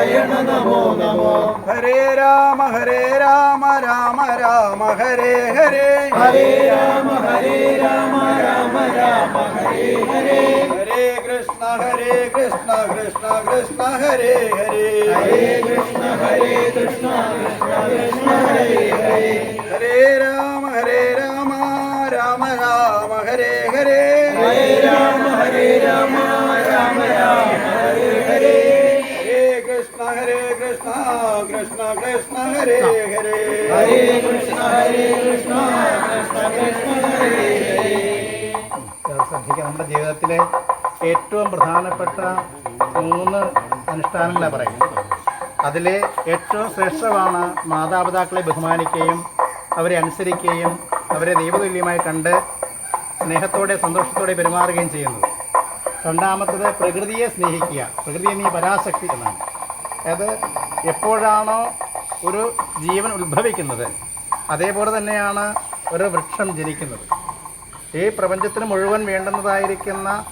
നാരായണ നമോ നമോ. ഹരേ രാമ ഹരേ രാമ രാമ രാമ ഹരേ ഹരേ. ഹരേ രാമ ഹരേ രാമ രാമ രാമ ഹരേ ഹരേ. ഹരേ കൃഷ്ണ ഹരേ കൃഷ്ണ കൃഷ്ണ കൃഷ്ണ ഹരേ ഹരേ. ഹരേ കൃഷ്ണ ഹരേ കൃഷ്ണ കൃഷ്ണ കൃഷ്ണ ഹരേ ഹരേ. ഹരേ രാമ ഹരേ രാമ രാമ രാമ ഹരേ ഹരേ. ഹരേ രാമ ഹരേ രാമ. കൃഷ്ണ കൃഷ്ണ ഹരേ ഹരേ. ഹരേ കൃഷ്ണ ഹരേ കൃഷ്ണ കൃഷ്ണ കൃഷ്ണ ഹരേ. ശ്രദ്ധിക്കുക നമ്മുടെ ജീവിതത്തിലെ ഏറ്റവും പ്രധാനപ്പെട്ട മൂന്ന് അനുഷ്ഠാനങ്ങളെ പറയുന്നത്. അതിൽ ഏറ്റവും ശ്രേഷ്ഠമാണ് മാതാപിതാക്കളെ ബഹുമാനിക്കുകയും അവരെ അനുസരിക്കുകയും അവരെ ദൈവതുല്യമായി കണ്ട് സ്നേഹത്തോടെ സന്തോഷത്തോടെ പെരുമാറുകയും ചെയ്യുന്നത്. രണ്ടാമത്തത് പ്രകൃതിയെ സ്നേഹിക്കുക. പ്രകൃതി നീ പരാശക്തി എന്നാണ്. അത് എപ്പോഴാണോ ഒരു ജീവൻ ഉത്ഭവിക്കുന്നത് അതേപോലെ തന്നെയാണ് ഒരു വൃക്ഷം ജനിക്കുന്നത്. ഈ പ്രപഞ്ചത്തിന് മുഴുവൻ വേണ്ടുന്നതായിരിക്കുന്ന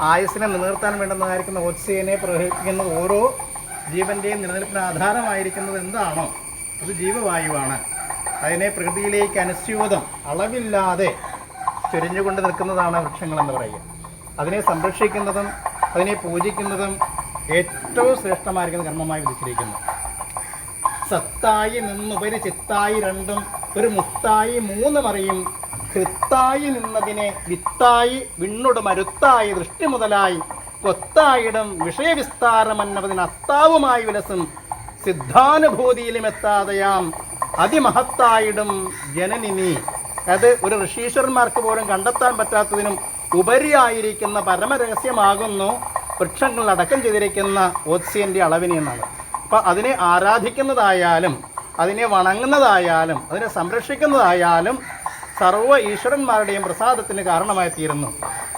ആയുസ്സിനെ നിലനിർത്താൻ വേണ്ടുന്നതായിരിക്കുന്ന ഓക്സിജനെ പ്രവഹിക്കുന്ന ഓരോ ജീവന്റെയും നിലനിൽപ്പിന് ആധാരമായിരിക്കുന്നത് എന്താണോ അത് ജീവവായുവാണ്. അതിനെ പ്രകൃതിയിലേക്ക് അനുസ്യൂതം അളവില്ലാതെ ചൊരിഞ്ഞുകൊണ്ട് നിൽക്കുന്നതാണ് വൃക്ഷങ്ങളെന്ന് പറയുക. അതിനെ സംരക്ഷിക്കുന്നതും അതിനെ പൂജിക്കുന്നതും ഏറ്റവും ശ്രേഷ്ഠമായിരിക്കുന്ന കർമ്മമായി വിധിച്ചിരിക്കുന്നു. സത്തായി നിന്നുപരി ചിത്തായി രണ്ടും ഒരു മുത്തായി മൂന്ന് മറിയും കൃത്തായി നിന്നതിനെ വിത്തായി വിണ്ണുട് മരുത്തായി ദൃഷ്ടി മുതലായി കൊത്തായിടും വിഷയവിസ്താരമന്നതിന് അത്താവുമായി വിലസും. സിദ്ധാനുഭൂതിയിലും എത്താതെയാം അതിമഹത്തായിടും ജനനിനി അത് ഒരു ഋഷീശ്വരന്മാർക്ക് പോലും കണ്ടെത്താൻ പറ്റാത്തതിനും ഉപരിയായിരിക്കുന്ന പരമരഹസ്യമാകുന്നു. വൃക്ഷങ്ങൾ അടക്കം ചെയ്തിരിക്കുന്ന ഓക്സിജന്റെ അളവിനെ എന്നാണ്. അപ്പോൾ അതിനെ ആരാധിക്കുന്നതായാലും അതിനെ വണങ്ങുന്നതായാലും അതിനെ സംരക്ഷിക്കുന്നതായാലും സർവ ഈശ്വരന്മാരുടെയും പ്രസാദത്തിന് കാരണമായി തീരുന്നു.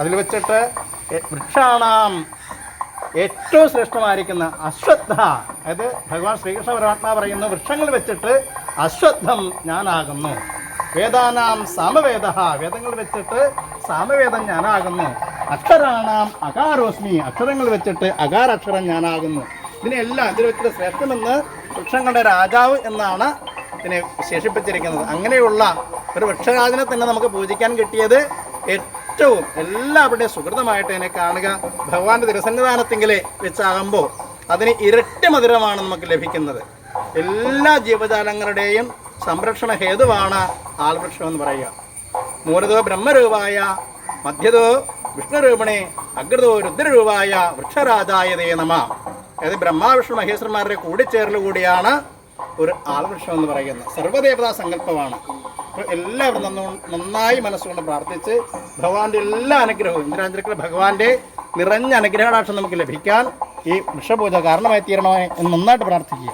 അതിൽ വെച്ചിട്ട് വൃക്ഷാണാം ഏറ്റവും ശ്രേഷ്ഠമായിരിക്കുന്ന അശ്വത്ഥ. അതായത് ഭഗവാൻ ശ്രീകൃഷ്ണ പരമാത്മാ പറയുന്ന വൃക്ഷങ്ങൾ വെച്ചിട്ട് അശ്വത്ഥം ഞാനാകുന്നു. വേദാനാം സാമവേദ. വേദങ്ങൾ വെച്ചിട്ട് സാമവേദം ഞാനാകുന്നു. അക്ഷരാണാം അകാരോസ്മി. അക്ഷരങ്ങൾ വെച്ചിട്ട് അകാരക്ഷരം ഞാനാകുന്നു. ഇതിനെല്ലാം ഇതിൽ വെച്ചിട്ട് ശ്രേഷ്ഠമെന്ന് വൃക്ഷങ്ങളുടെ രാജാവ് എന്നാണ് ഇതിനെ വിശേഷിപ്പിച്ചിരിക്കുന്നത്. അങ്ങനെയുള്ള ഒരു വൃക്ഷരാജനെ തന്നെ നമുക്ക് പൂജിക്കാൻ കിട്ടിയത് ഏറ്റവും എല്ലാവരുടെയും സുഹൃതമായിട്ട് ഇതിനെ കാണുക. ഭഗവാന്റെ തിരസന്നിധാനത്തെങ്കിലേ വെച്ചാകുമ്പോൾ അതിന് ഇരട്ടി മധുരമാണ് നമുക്ക് ലഭിക്കുന്നത്. എല്ലാ ജീവജാലങ്ങളുടെയും സംരക്ഷണ ഹേതുവാണ് ആൾവൃക്ഷം എന്ന് പറയുക. മൂലതോ ബ്രഹ്മരൂപായ മധ്യതോ വിഷ്ണുരൂപണേ അഗ്രതോ രുദ്രരൂപായ വൃക്ഷരാജായതേ നമ. അതായത് ബ്രഹ്മാവിഷ്ണു മഹേശ്വരന്മാരുടെ കൂടിച്ചേരൽ കൂടിയാണ് ഒരു ആൾവൃക്ഷം എന്ന് പറയുന്നത്. സർവദേവതാ സങ്കല്പമാണ്. എല്ലാവരും നന്നു നന്നായി മനസ്സുകൊണ്ട് പ്രാർത്ഥിച്ച് ഭഗവാന്റെ എല്ലാ അനുഗ്രഹവും ഇന്ദ്രാഞ്ചലിക്കൽ ഭഗവാന്റെ നിറഞ്ഞ അനുഗ്രഹാക്ഷം നമുക്ക് ലഭിക്കാൻ ഈ വൃക്ഷപൂജ കാരണമായി തീരണമായി നന്നായിട്ട് പ്രാർത്ഥിക്കുക.